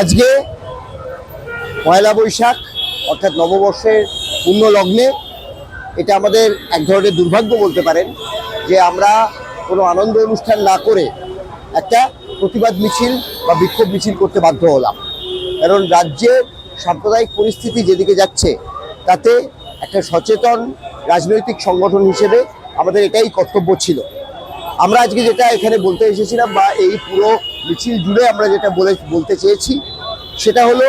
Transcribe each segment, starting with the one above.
আজকে পয়লা বৈশাখ, অর্থাৎ নববর্ষের পূর্ণ লগ্নে এটা আমাদের এক ধরনের দুর্ভাগ্য বলতে পারেন যে আমরা কোনো আনন্দ অনুষ্ঠান না করে একটা প্রতিবাদ মিছিল বা বিক্ষোভ মিছিল করতে বাধ্য হলাম। কারণ রাজ্যের সাম্প্রদায়িক পরিস্থিতি যেদিকে যাচ্ছে, তাতে একটা সচেতন রাজনৈতিক সংগঠন হিসেবে আমাদের এটাই কর্তব্য ছিল। আমরা আজকে যেটা এখানে বলতে এসেছিলাম বা এই পুরো মিছিল জুড়ে আমরা যেটা বলে, বলতে চেয়েছি, সেটা হলো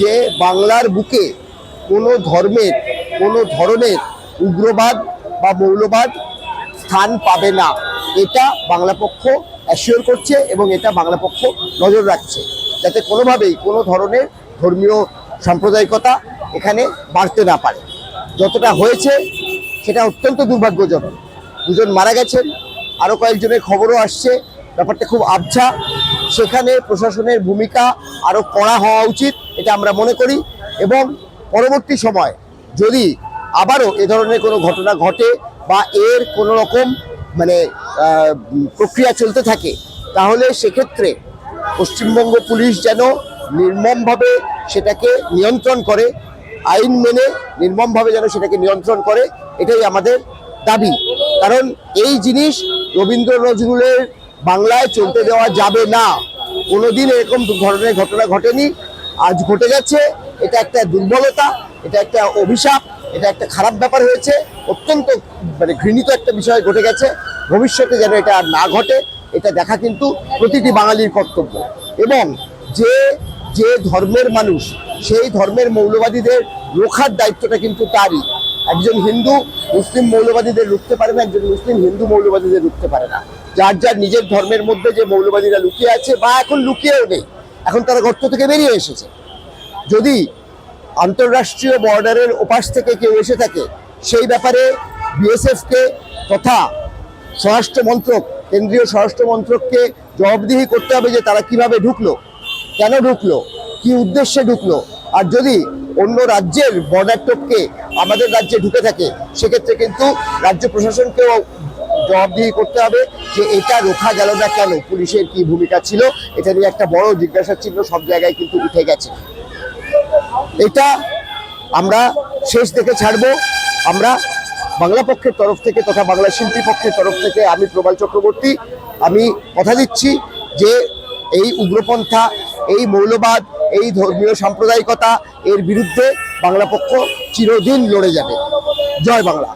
যে বাংলার বুকে কোনো ধর্মের, কোনো ধরনের উগ্রবাদ বা মৌলবাদ স্থান পাবে না। এটা বাংলা পক্ষ অ্যাসিওর করছে এবং এটা বাংলা পক্ষ নজর রাখছে। যাতে কোনোভাবেই কোনো ধরনের ধর্মীয় সাম্প্রদায়িকতা এখানে বাড়তে না পারে। যতটা হয়েছে, সেটা অত্যন্ত দুর্ভাগ্যজনক। দুজন মারা গেছেন আরও কয়েকজনের খবরও আসছে। ব্যাপারটা খুব আবছা। সেখানে প্রশাসনের ভূমিকা আরও কড়া হওয়া উচিত, এটা আমরা মনে করি। এবং পরবর্তী সময় যদি আবারও এ ধরনের কোনো ঘটনা ঘটে বা এর কোনো রকম মানে প্রক্রিয়া চলতে থাকে, তাহলে সেক্ষেত্রে পশ্চিমবঙ্গ পুলিশ যেন নির্মমভাবে সেটাকে নিয়ন্ত্রণ করে, আইন মেনে নির্মমভাবে যেন সেটাকে নিয়ন্ত্রণ করে, এটাই আমাদের দাবি। কারণ এই জিনিস রবীন্দ্র নজরুলের বাংলায় চলতে দেওয়া যাবে না। কোনোদিন এরকম ধরনের ঘটনা ঘটেনি। আজ ঘটে গেছে। এটা একটা দুর্বলতা, এটা একটা অভিশাপ, এটা একটা খারাপ ব্যাপার হয়েছে। অত্যন্ত মানে ঘৃণিত একটা বিষয় ঘটে গেছে। ভবিষ্যতে যেন এটা আর না ঘটে, এটা দেখা কিন্তু প্রতিটি বাঙালির কর্তব্য। এবং যে যে ধর্মের মানুষ, সেই ধর্মের মৌলবাদীদের রোখার দায়িত্বটা কিন্তু তারই। একজন হিন্দু মুসলিম মৌলবাদীদের রুখতে পারে না, একজন মুসলিম হিন্দু মৌলবাদীদের রুখতে পারে না। যার যার নিজের ধর্মের মধ্যে যে মৌলবাদীরা লুকিয়ে আছে বা এখন লুকিয়েও নেই, এখন তারা গর্ত থেকে বেরিয়ে এসেছে। যদি আন্তর্রাষ্ট্রীয় বর্ডারের ওপাশ থেকে কেউ এসে থাকে, সেই ব্যাপারে বিএসএফকে তথা স্বরাষ্ট্র মন্ত্রক, কেন্দ্রীয় স্বরাষ্ট্র মন্ত্রককে জবাবদিহি করতে হবে যে তারা কীভাবে ঢুকলো, কেন ঢুকলো, কি উদ্দেশ্যে ঢুকলো। আর যদি অন্য রাজ্যের বর্ডার টপকে আমাদের রাজ্যে ঢুকে থাকে, সেক্ষেত্রে কিন্তু রাজ্য প্রশাসনকেও জবাবদিহি করতে হবে যে এটা রোখা গেল না কেন, পুলিশের কি ভূমিকা ছিল, এটা নিয়ে একটা বড় জিজ্ঞাসা চিহ্ন সব জায়গায় কিন্তু উঠে গেছে। এটা আমরা শেষ দেখে ছাড়বো। আমরা বাংলা পক্ষের তরফ থেকে তথা বাংলা শিল্পী পক্ষের তরফ থেকে আমি প্রবাল চক্রবর্তী, আমি কথা দিচ্ছি যে এই উগ্রপন্থা, এই মৌলবাদ এই ধর্মীয় সাম্প্রদায়িকতা এর বিরুদ্ধে বাংলা পক্ষ চিরদিন লড়ে যাবে। জয় বাংলা।